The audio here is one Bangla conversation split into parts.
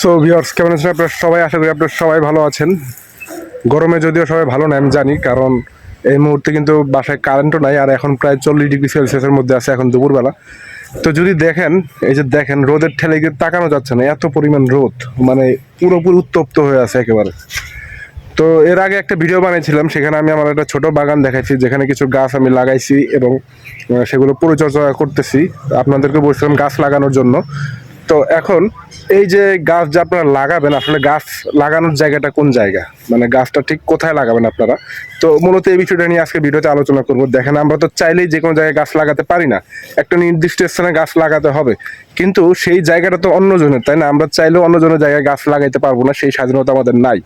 সো ভিউয়ার্স কেমন আছেন? আপনারা সবাই? আশা করি আপনারা সবাই ভালো আছেন। গরমে যদিও সবাই ভালো না, আমি জানি, কারণ এই মুহূর্তে কিন্তু বাসায় কারেন্টও নাই, আর এখন প্রায় চল্লিশ ডিগ্রি সেলসিয়াসের মধ্যে আছে এখন দুপুরবেলা। তো যদি দেখেন, এই যে দেখেন, রোদের ঠেলে কিন্তু তাকানো যাচ্ছে না, এত পরিমাণ রোদ মানে পুরোপুরি উত্তপ্ত হয়ে আছে একেবারে। তো এর আগে একটা ভিডিও বানিয়েছিলাম, সেখানে আমি আমার একটা ছোট বাগান দেখাইছি, যেখানে কিছু গাছ আমি লাগাইছি এবং সেগুলো পরিচর্যা করতেছি। আপনাদেরকে বলছিলাম গাছ লাগানোর জন্য। তো এখন এই যে গাছ যে আপনারা লাগাবেন, আসলে গাছ লাগানোর জায়গাটা কোন জায়গা? মানে গাছটা ঠিক কোথায় লাগাবেন আপনারা? তো মূলত এই বিষয়টা নিয়ে আজকে ভিডিওতে আলোচনা করব। দেখেন, আমরা তো চাইলেই যে কোনো জায়গায় গাছ লাগাতে পারি না। একটা নির্দিষ্ট স্থানে গাছ লাগাতে হবে। কিন্তু সেই জায়গাটা তো অন্যজনের, তাই না? আমরা চাইলেও অন্যজনের জায়গায় গাছ লাগাইতে পারব না, সেই স্বাধীনতা আমাদের নাই।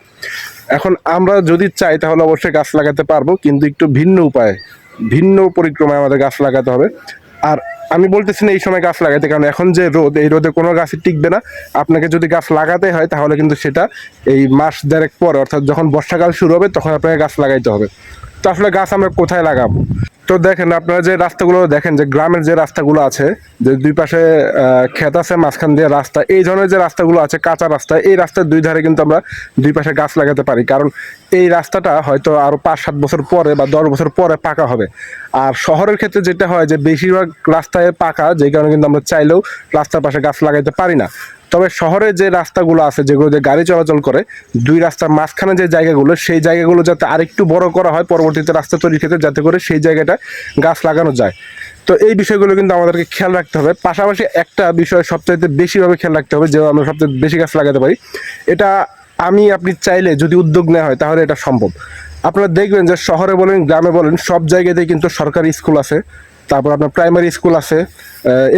এখন আমরা যদি চাই, তাহলে অবশ্যই গাছ লাগাতে পারব, কিন্তু একটু ভিন্ন উপায়ে, ভিন্ন পরিক্রমায় আমাদের গাছ লাগাতে হবে। আর আমি বলতেছি না এই সময় গাছ লাগাইতে, কারণ এখন যে রোদ, এই রোদে কোনো গাছই টিকবে না। আপনাকে যদি গাছ লাগাতে হয়, তাহলে কিন্তু সেটা এই মাস দেড়েক পরে, অর্থাৎ যখন বর্ষাকাল শুরু হবে, তখন আপনাকে গাছ লাগাইতে হবে। তো আসলে গাছ আমরা কোথায় লাগাবো? তো দেখেন, আপনারা যে রাস্তাগুলো দেখেন, যে গ্রামের যে রাস্তাগুলো আছে, যে দুই পাশে ক্ষেত আছে, মাঝখান দিয়ে রাস্তা, এই ধরনের যে রাস্তাগুলো আছে, কাঁচা রাস্তা, এই রাস্তার দুই ধারে কিন্তু আমরা দুই পাশে গাছ লাগাতে পারি। কারণ এই রাস্তাটা হয়তো আরও পাঁচ সাত বছর পরে বা দশ বছর পরে পাকা হবে। আর শহরের ক্ষেত্রে যেটা হয় যে, বেশিরভাগ রাস্তায় পাকা, যে কারণে কিন্তু আমরা চাইলেও রাস্তার পাশে গাছ লাগাইতে পারি না। তবে শহরে যে রাস্তাগুলো আছে, যেগুলো দিয়ে গাড়ি চলাচল করে, দুই রাস্তার মাঝখানে যে জায়গাগুলো, সেই জায়গাগুলো যাতে আরেকটু বড় করা হয়, পরবর্তীতে রাস্তা তৈরির ক্ষেত্রে যাতে করে সেই জায়গাটা গাছ লাগানো যায়। তো এই বিষয়গুলো কিন্তু আমাদেরকে খেয়াল রাখতে হবে। পাশাপাশি একটা বিষয় সবচাইতে বেশিভাবে খেয়াল রাখতে হবে, যে আমরা সবচেয়ে বেশি গাছ লাগাতে পারি, এটা আমি, আপনি চাইলে যদি উদ্যোগ নেওয়া হয়, তাহলে এটা সম্ভব। আপনারা দেখবেন যে শহরে বলেন, গ্রামে বলেন, সব জায়গাতেই কিন্তু সরকারি স্কুল আছে। তারপর আপনার প্রাইমারি স্কুল আছে।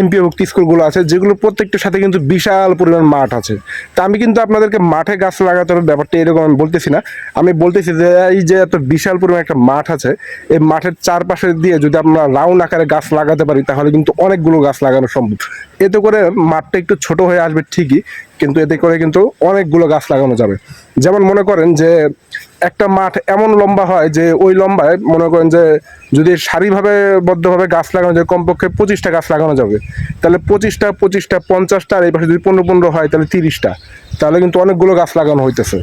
এমপিওভুক্ত স্কুলগুলো আছে, যেগুলো প্রত্যেকটার সাথে কিন্তু বিশাল পরিমাণ মাঠ আছে। তা আমি কিন্তু আপনাদেরকে মাঠে গাছ লাগাতে হবে, ব্যাপারটা এরকম আমি বলতেছি না। আমি বলতেছি যে, এই যে এত বিশাল পরিমাণ একটা মাঠ আছে, এই মাঠের চারপাশে দিয়ে যদি আমরা রাউন্ড আকারে গাছ লাগাতে পারি, তাহলে কিন্তু অনেকগুলো গাছ লাগানো সম্ভব। এতে করে মাঠটা একটু ছোট হয়ে আসবে ঠিকই, কিন্তু এতে করে কিন্তু অনেকগুলো গাছ লাগানো যাবে। যেমন মনে করেন যে, একটা মাঠ এমন লম্বা হয় যে, ওই লম্বায় মনে করেন যে, যদি সারিভাবে বদ্ধভাবে গাছ লাগানো যায়, কমপক্ষে পঁচিশটা গাছ লাগানো যাবে। তাহলে পঁচিশটা পঁচিশটা, পঞ্চাশটা আর এই পাশে যদি পনেরো পনেরো হয়, তাহলে তিরিশটা। তাহলে কিন্তু অনেকগুলো গাছ লাগানো হইতেছে।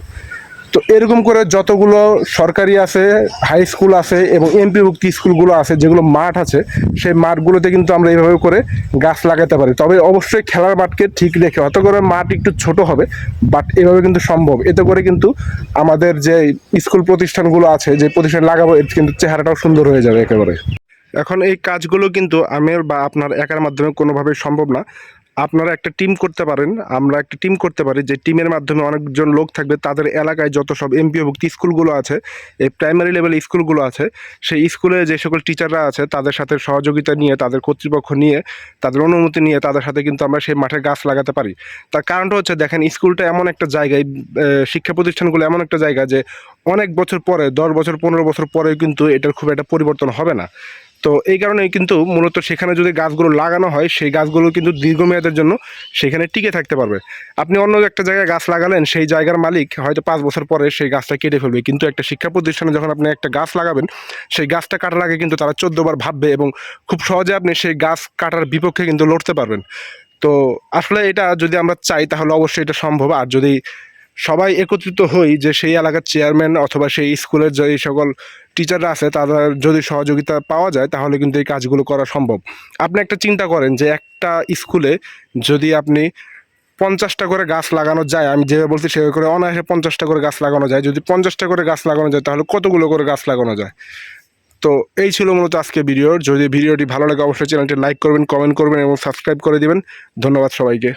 তো এরকম করে যতগুলো সরকারি আছে হাই স্কুল আছে এবং এমপিভুক্ত স্কুলগুলো আছে, যেগুলো মাঠ আছে, সেই মাঠগুলোতে কিন্তু আমরা এইভাবে করে গাছ লাগাতে পারি। তবে অবশ্যই খেলার মাঠকে ঠিক রেখে হয়তো করে মাঠ একটু ছোট হবে বাট এভাবে কিন্তু সম্ভব। এতে করে কিন্তু আমাদের যে স্কুল প্রতিষ্ঠানগুলো আছে, যে প্রতিষ্ঠান লাগাবো, এর কিন্তু চেহারাটাও সুন্দর হয়ে যাবে একেবারে। এখন এই কাজগুলো কিন্তু আমের বা আপনার একার মাধ্যমে কোনোভাবেই সম্ভব না। আপনারা একটা টিম করতে পারেন, আমরা একটা টিম করতে পারি যে টিমের মাধ্যমে অনেকজন লোক থাকবে, তাদের এলাকায় যত সব এমপিওভুক্ত স্কুলগুলো আছে, এই প্রাইমারি লেভেল স্কুলগুলো আছে, সেই স্কুলে যে সকল টিচাররা আছে, তাদের সাথে সহযোগিতা নিয়ে, তাদের কর্তৃপক্ষ নিয়ে, তাদের অনুমতি নিয়ে, তাদের সাথে কিন্তু আমরা সেই মাঠে গাছ লাগাতে পারি। তার কারণটা হচ্ছে, দেখেন স্কুলটা এমন একটা জায়গায় শিক্ষা প্রতিষ্ঠানগুলো এমন একটা জায়গা যে অনেক বছর পরে, দশ বছর, পনেরো বছর পরেও কিন্তু এটার খুব একটা পরিবর্তন হবে না। তো এই কারণে কিন্তু মূলত সেখানে যদি গাছগুলো লাগানো হয়, সেই গাছগুলো কিন্তু দীর্ঘমেয়াদের জন্য সেখানে টিকে থাকতে পারবে। আপনি অন্য একটা জায়গায় গাছ লাগালেন, সেই জায়গার মালিক হয়তো পাঁচ বছর পরে সেই গাছটা কেটে ফেলবে। কিন্তু একটা শিক্ষা প্রতিষ্ঠানে যখন আপনি একটা গাছ লাগাবেন, সেই গাছটা কাটার আগে কিন্তু তারা চোদ্দ বার ভাববে এবং খুব সহজে আপনি সেই গাছ কাটার বিপক্ষে কিন্তু লড়তে পারবেন। তো আসলে এটা যদি আমরা চাই, তাহলে অবশ্যই এটা সম্ভব। আর যদি সবাই একত্রিত হই যে সেই এলাকার চেয়ারম্যান অথবা সেই স্কুলের যে সকল টিচাররা আছে, তাদের যদি সহযোগিতা পাওয়া যায়, তাহলে কিন্তু এই কাজগুলো করা সম্ভব। আপনি একটা চিন্তা করেন যে একটা স্কুলে যদি আপনি পঞ্চাশটা করে গাছ লাগানো যায়, আমি যেভাবে বলছি সেভাবে করে অনায়াসে পঞ্চাশটা করে গাছ লাগানো যায়, যদি পঞ্চাশটা করে গাছ লাগানো যায়, তাহলে কতগুলো করে গাছ লাগানো যায়? তো এই ছিল মূলত আজকে ভিডিও যদি ভিডিওটি ভালো লাগে, অবশ্যই চ্যানেলটি লাইক করবেন কমেন্ট করবেন এবং সাবস্ক্রাইব করে দেবেন। ধন্যবাদ সবাইকে।